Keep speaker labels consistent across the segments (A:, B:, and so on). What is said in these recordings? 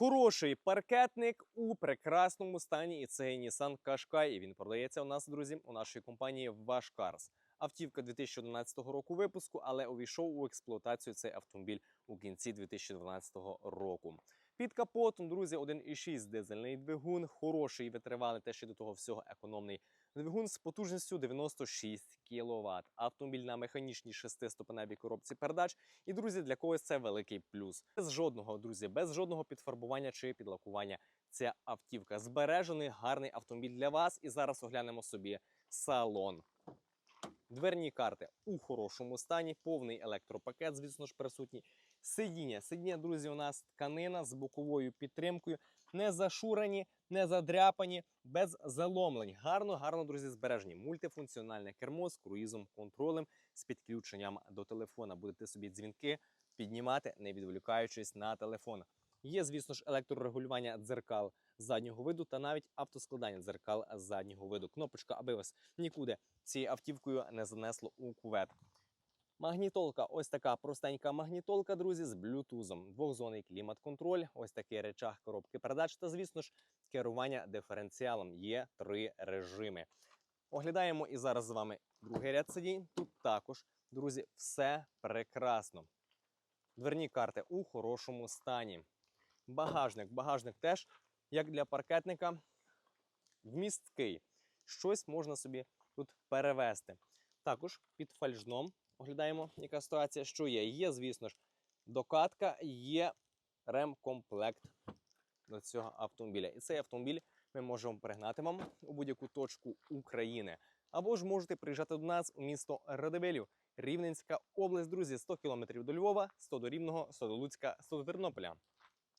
A: Хороший паркетник у прекрасному стані, і це Nissan Qashqai. І він продається у нас, друзі, у нашій компанії Ваш Cars. Автівка 2011 року випуску, але увійшов у експлуатацію цей автомобіль у кінці 2012 року. Під капотом, друзі, 1,6 дизельний двигун, хороший і витривалий, те ще до того всього економний двигун з потужністю 96 кВт. Автомобіль на механічній шестиступеневій коробці передач. І, друзі, для когось це великий плюс. Без жодного, друзі, без жодного підфарбування чи підлакування. Ця автівка збережений гарний автомобіль для вас. І зараз оглянемо собі салон. Дверні карти у хорошому стані, повний електропакет, звісно ж, присутній. Сидіння. Сидіння, друзі, у нас тканина з боковою підтримкою, не зашурені, не задряпані, без заломлень. Гарно, гарно, друзі, збережені. Мультифункціональне кермо з круїзом, контролем, з підключенням до телефона. Будете собі дзвінки піднімати, не відволікаючись на телефон. Є, звісно ж, електрорегулювання дзеркал заднього виду та навіть автоскладання дзеркал заднього виду. Кнопочка, аби вас нікуди цією автівкою не занесло у кувет. Магнітолка, ось така простенька магнітолка, друзі, з блютузом. Двохзонний клімат-контроль, ось такий речах коробки передач та, звісно ж, керування диференціалом. Є три режими. Оглядаємо і зараз з вами другий ряд сидінь. Тут також, друзі, все прекрасно. Дверні карти у хорошому стані. Багажник, багажник теж, як для паркетника, вмісткий. Щось можна собі тут перевести. Також під фальжном оглядаємо, яка ситуація, що є. Є, звісно ж, докатка, є ремкомплект до цього автомобіля. І цей автомобіль ми можемо пригнати вам у будь-яку точку України. Або ж можете приїжджати до нас у місто Радивилів, Рівненська область, друзі, 100 км до Львова, 100 до Рівного, 100 до Луцька, 100 до Тернополя.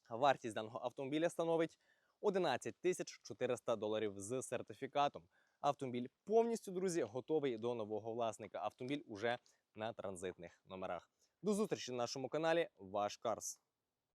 A: Вартість даного автомобіля становить 11 тисяч 400 доларів з сертифікатом. Автомобіль повністю, друзі, готовий до нового власника. Автомобіль уже на транзитних номерах. До зустрічі на нашому каналі Ваш Карс.